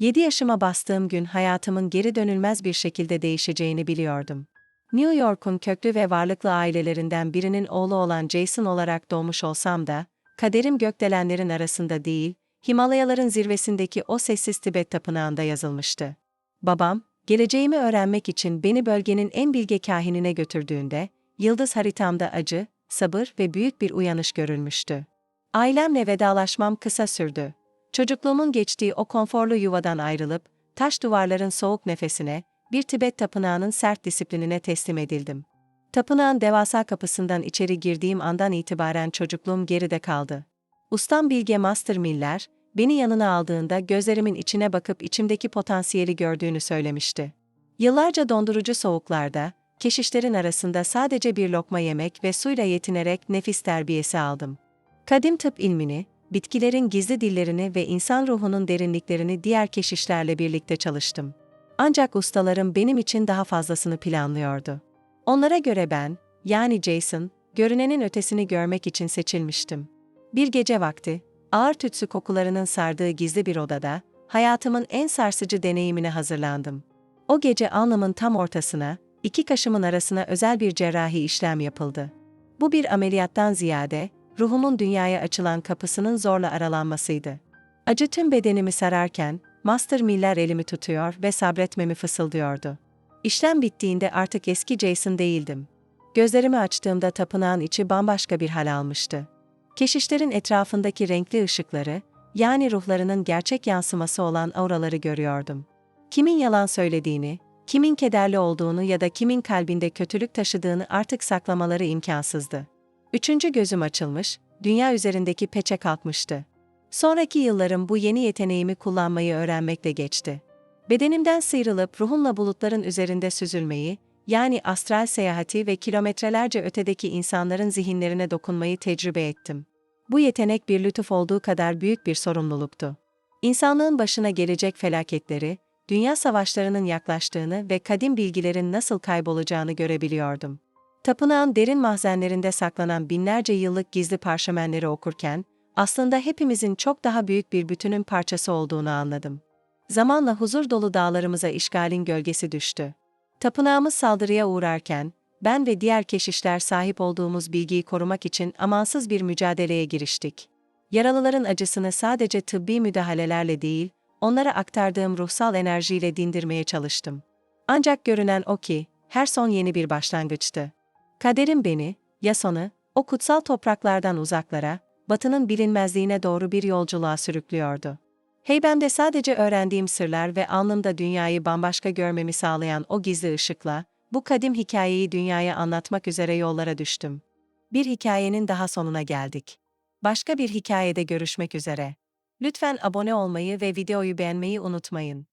7 yaşıma bastığım gün hayatımın geri dönülmez bir şekilde değişeceğini biliyordum. New York'un köklü ve varlıklı ailelerinden birinin oğlu olan Jason olarak doğmuş olsam da, kaderim gökdelenlerin arasında değil, Himalayaların zirvesindeki o sessiz Tibet tapınağında yazılmıştı. Babam, geleceğimi öğrenmek için beni bölgenin en bilge kahinine götürdüğünde, yıldız haritamda acı, sabır ve büyük bir uyanış görülmüştü. Ailemle vedalaşmam kısa sürdü. Çocukluğumun geçtiği o konforlu yuvadan ayrılıp, taş duvarların soğuk nefesine, bir Tibet tapınağının sert disiplinine teslim edildim. Tapınağın devasa kapısından içeri girdiğim andan itibaren çocukluğum geride kaldı. Ustam Bilge Master Miller, beni yanına aldığında gözlerimin içine bakıp içimdeki potansiyeli gördüğünü söylemişti. Yıllarca dondurucu soğuklarda, keşişlerin arasında sadece bir lokma yemek ve suyla yetinerek nefis terbiyesi aldım. Kadim tıp ilmini, bitkilerin gizli dillerini ve insan ruhunun derinliklerini diğer keşişlerle birlikte çalıştım. Ancak ustalarım benim için daha fazlasını planlıyordu. Onlara göre ben, yani Jason, görünenin ötesini görmek için seçilmiştim. Bir gece vakti, ağır tütsü kokularının sardığı gizli bir odada, hayatımın en sarsıcı deneyimine hazırlandım. O gece alnımın tam ortasına, iki kaşımın arasına özel bir cerrahi işlem yapıldı. Bu bir ameliyattan ziyade, ruhumun dünyaya açılan kapısının zorla aralanmasıydı. Acı tüm bedenimi sararken, Master Miller elimi tutuyor ve sabretmemi fısıldıyordu. İşlem bittiğinde artık eski Jason değildim. Gözlerimi açtığımda tapınağın içi bambaşka bir hal almıştı. Keşişlerin etrafındaki renkli ışıkları, yani ruhlarının gerçek yansıması olan auraları görüyordum. Kimin yalan söylediğini, kimin kederli olduğunu ya da kimin kalbinde kötülük taşıdığını artık saklamaları imkansızdı. Üçüncü gözüm açılmış, dünya üzerindeki peçe kalkmıştı. Sonraki yıllarım bu yeni yeteneğimi kullanmayı öğrenmekle geçti. Bedenimden sıyrılıp ruhumla bulutların üzerinde süzülmeyi, yani astral seyahati ve kilometrelerce ötedeki insanların zihinlerine dokunmayı tecrübe ettim. Bu yetenek bir lütuf olduğu kadar büyük bir sorumluluktu. İnsanlığın başına gelecek felaketleri, dünya savaşlarının yaklaştığını ve kadim bilgilerin nasıl kaybolacağını görebiliyordum. Tapınağın derin mahzenlerinde saklanan binlerce yıllık gizli parşömenleri okurken, aslında hepimizin çok daha büyük bir bütünün parçası olduğunu anladım. Zamanla huzur dolu dağlarımıza işgalin gölgesi düştü. Tapınağımız saldırıya uğrarken, ben ve diğer keşişler sahip olduğumuz bilgiyi korumak için amansız bir mücadeleye giriştik. Yaralıların acısını sadece tıbbi müdahalelerle değil, onlara aktardığım ruhsal enerjiyle dindirmeye çalıştım. Ancak görünen o ki, her son yeni bir başlangıçtı. Kaderim beni, Yason'u, o kutsal topraklardan uzaklara, batının bilinmezliğine doğru bir yolculuğa sürüklüyordu. Heybemde sadece öğrendiğim sırlar ve alnımda dünyayı bambaşka görmemi sağlayan o gizli ışıkla, bu kadim hikayeyi dünyaya anlatmak üzere yollara düştüm. Bir hikayenin daha sonuna geldik. Başka bir hikayede görüşmek üzere. Lütfen abone olmayı ve videoyu beğenmeyi unutmayın.